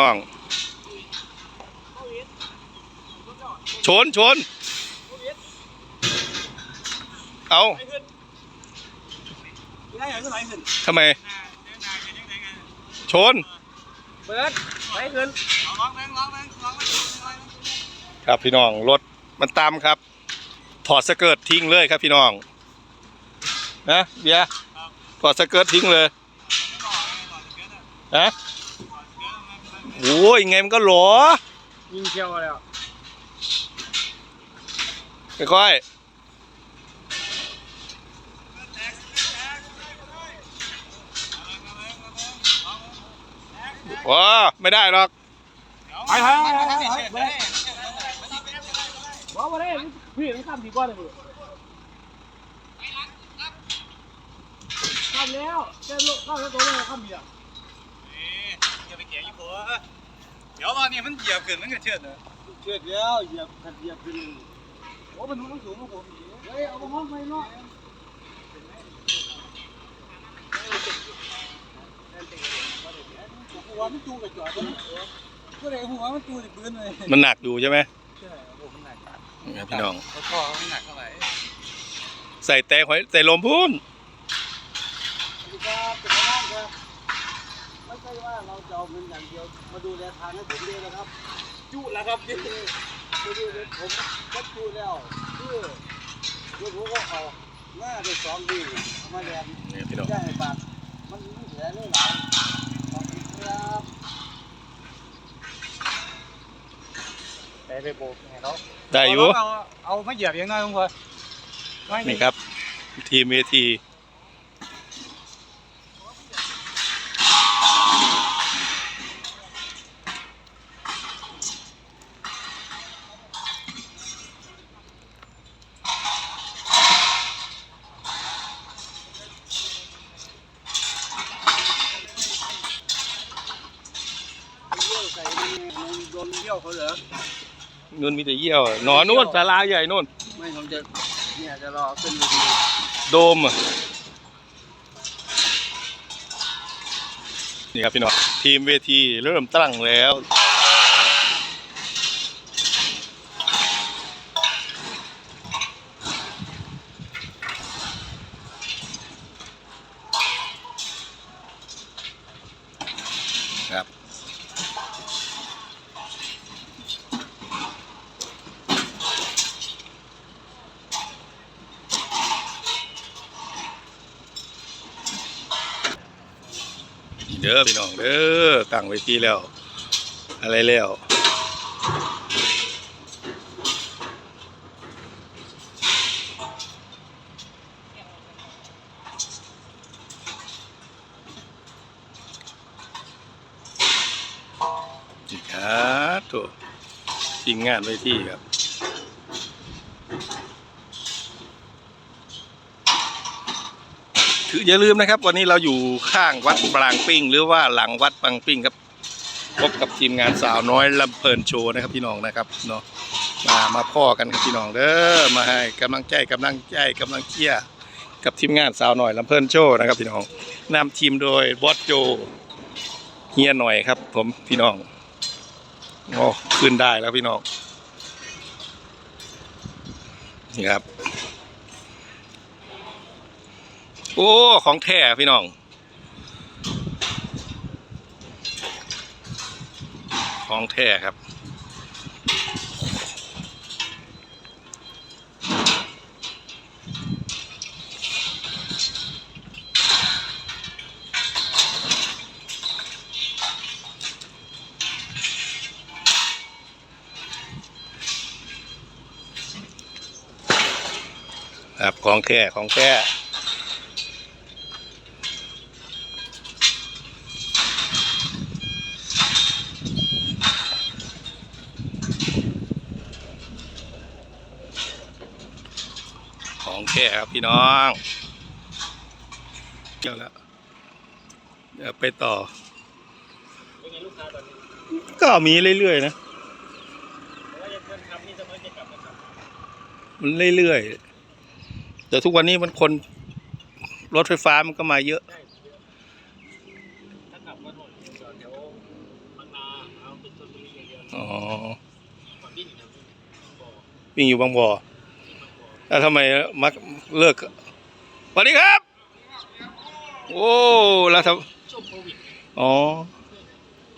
น้องชนชนเอาได้อย่างเท่าไหร่ขึ้นทำไม ชนเปิดไปขึ้นร้องแรงร้องแรงร้องแรงครับพี่น้องรถมันตามครับ ถอดสเกิร์ตทิ้งเลยครับพี่น้องนะเบียร์ถอดสเกิร์ตทิ้งเลยฮะ โอ้ยไงมันก็หลอยิงเชียวแล้วค่อยๆว้าไม่ได้หรอกไปไปไปไปบอกมาได้พี่มันข้ามดีกว่าเลยพี่ข้ามแล้วเจ้าลูกข้ามแล้วตัวนี้ข้ามดีอะอย่าไปแกะยี่ปัว เดี๋ยวตอนนี้มันเหยียบขึ้นมันก็เชือดนะเชือดแล้วเหยียบขัดเหยียบขึ้นโอ้มันมันสูงมันสูงเฮ้ยเอาไปห้องไปเนาะหัวมันจูกับจอดนะก็เลยหัวมันจูติดปืนเลยมันหนักอยู่ใช่ไหมใช่โอ้มันหนักนะครับพี่น้องเขาท่อเขาไม่หนักเท่าไหร่ใส่แต่หอยใส่ลมพุ่น สวัสดีครับเป็นไงบ้างครับไม่ใช่ว่า เราจะเอาเงินอย่างเดียว มาดูแลทางให้ผมด้วยนะครับ จุแล้วครับนี่มาดูแลผมก็จุแล้วคือเดี๋ยวผมก็ออกหน้าได้สองดีเอามาแลนนี่พี่น้องได้บาทมันมีแผลเลยหลายขอบคุณครับไปไปโบกไงเนาะได้อยู่ เอาเอามาเหยียบอย่างน้อยลุงพลไม่นี่ครับ ทีมเวที ยวเขาเหรอนู่นมีแต่เยี่ยวหนอนนู่นศาลาใหญ่นู่นไม่ผมจะเนี่ยจะรอขึ้นเวทีโดมอะนี่ครับพี่น้องทีมเวทีเริ่มตั้งแล้วครับ เด้อพี่น้องเด้อตั้งไว้ที่แล้ว อะไรแล้วจิครับถูกทีมงานไว้ที่ครับ อย่าลืมนะครับ วันนี้เราอยู่ข้างวัดบางปิ้ง หรือว่าหลังวัดบางปิ้งครับพบกับทีมงานสาวน้อยลำเพลินโชว์นะครับพี่น้องนะครับเนาะมามาพ่อกันครับพี่น้องเด้อมาให้กำลังใจกำลังใจกำลังเชียร์กับทีมงานสาวน้อยลำเพลินโชว์นะครับพี่น้องนำทีมโดยบอสโจเฮียหน่อยครับ ผมพี่น้องโอ้ขึ้นได้แล้วพี่น้องนี่ครับ โอ้ ของแท้พี่น้อง ของแท้ครับ ครับ ของแท้ของแท้ แท้ครับพี่น้องเกี่ยวแล้วเดี๋ยวไปต่อ ก็มีเรื่อยๆนะมันเรื่อยๆแต่ทุกวันนี้มันคนรถไฟฟ้ามันก็มาเยอะได้เยอะถ้ากลับมาหน่อยจอดแถวบางนาอ๋อวิ่งอยู่บางบ่อ แล้วทำไมมักเลิกสวัสดีครับ โอ้แล้วทช่วงโควิดำอ๋อ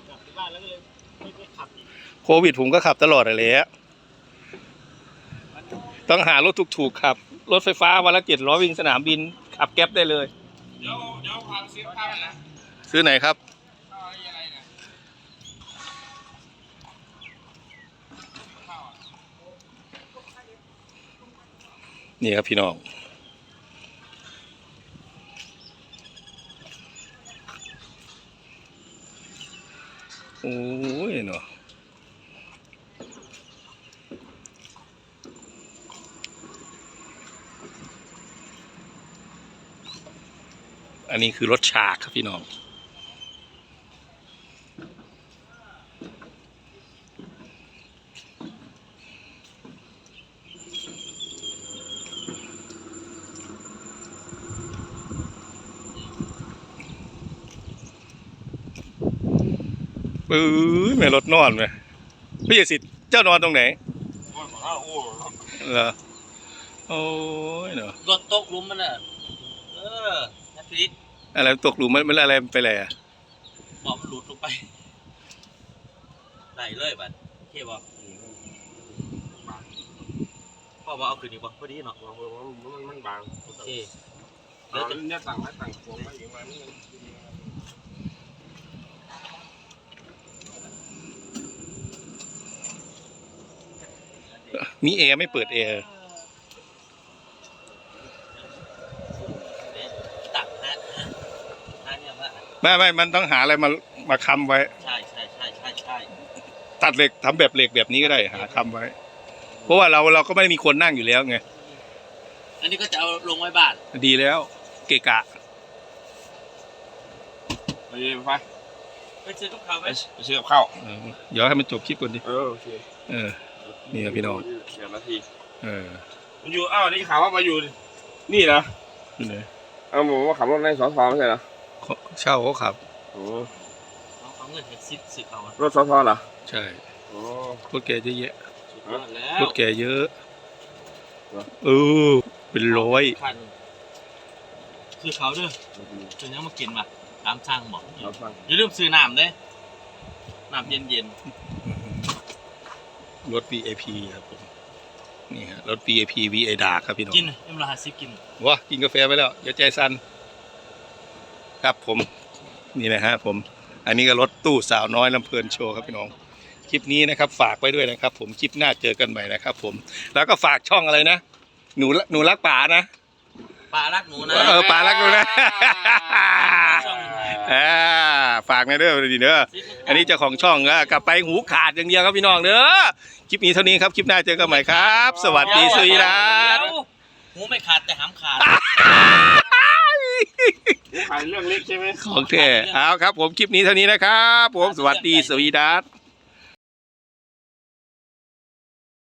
กลับบ้านแล้วก็เลยไม่ได้ขับอีกโควิดผมก็ขับตลอดเลยแหละต้องหารถถูกๆขับ รถไฟฟ้าวันละเจ็ดร้อยวิ่งสนามบินขับแก๊ปได้เลย เดี๋ยวเดี๋ยวพาไปซื้อข้าวนะ ซื้อไหนครับ ข้าวอะไรนะข้าวอะ นี่ครับพี่น้องโอ้ยเนาะอันนี้คือรถฉาครับพี่น้อง ปื้อแม่รถนอนไหมพี่สิทธิ์เจ้านอนตรงไหนโอ้ยข้าวโอ้ยเหรอโอ้ยเนาะรถตกหลุมมันอะเออนัทฟิตอะไรตกหลุมมันมันอะไรไปเลยอะบอกมันหลุดลงไปไหนเลยบัดโอเคบอกพ่อบอกเอาคืนดีกว่าพอดีเนาะมันมันบางโอเคเดี๋ยวจะสั่งให้สั่งพวงมาอีกวันนึง มีแอร์ไม่เปิดแอร์ตักนะนะเนี่ยว่าไม่ไม่มันต้องหาอะไรมามาค้ำไว้ ใช่ใช่ใช่ใช่ใช่ตัดเหล็กทำแบบเหล็กแบบนี้ก็ได้หาค้ำไว้ เพราะว่าเราเราก็ไม่ได้มีคนนั่งอยู่แล้วไงอันนี้ก็จะเอาลงไว้บ้านดีแล้ว เกะกะ ไปไปไปซื้อกับข้าวไหมไปซื้อกับข้าวเออเดี๋ยวให้มันจบคลิปก่อนดิ เออโอเค เออ นี่ครับพี่น้องเดี๋ยวนาทีเออมันอยู่อ้าวนี่ข่าวว่ามาอยู่ นี่นะนี่เลยเอาผมว่าขับรถในสอทอไม่ใช่เหรอเขาเช่าเขาขับ โอ้เอาเอาเงินเฮ็ดซิปซื้อเขาอะรถสอทอเหรอใช่โอ้รถแกเยอะแยะสุดยอดแล้วรถแกเยอะเหรอเออเป็นร้อยคันซื้อเขาเด้อจนยังมากินมาตามช่างบอกเราฟังอย่าลืมซื้อน้ำเด้น้ำเย็น รถ VIP ครับผมนี่ฮะรถ VIP VA ดาร์กครับพี่น้อๆงกินเอ็มละห้าสิบกินว้ากินกาแฟไปแล้วอย่าใจสั่นครับผมนี่นะฮะผม อันนี้ก็รถตู้สาวน้อยลำเพลินโชว์ครับพี่น้องคลิปนี้นะครับ ฝากไว้ด้วยนะครับ ผมคลิปหน้าเจอกันใหม่นะครับ ผม แล้วก็ฝากช่องอะไรนะ หนูหนูรักป่านะ ปลารักหนูนะเออป่ารักหนูนะอ่าฝากในอยเด้อดีเด้ออันนี้เจ้าของช่องก็กลับไปหูขาดอย่างเดียวครับพี่น้องเด้อคลิปนี้เท่านี้ครับคลิปหน้าเจอกันใหม่ครับ สวัสดีสวีดัสเดี๋ยวหูไม่ขาดแต่หามขาดขายเรื่องเล็กใช่ไหมของแท้เอาครับ ผมคลิปนี้เท่านี้นะครับ ผมสวัสดีสวีดัส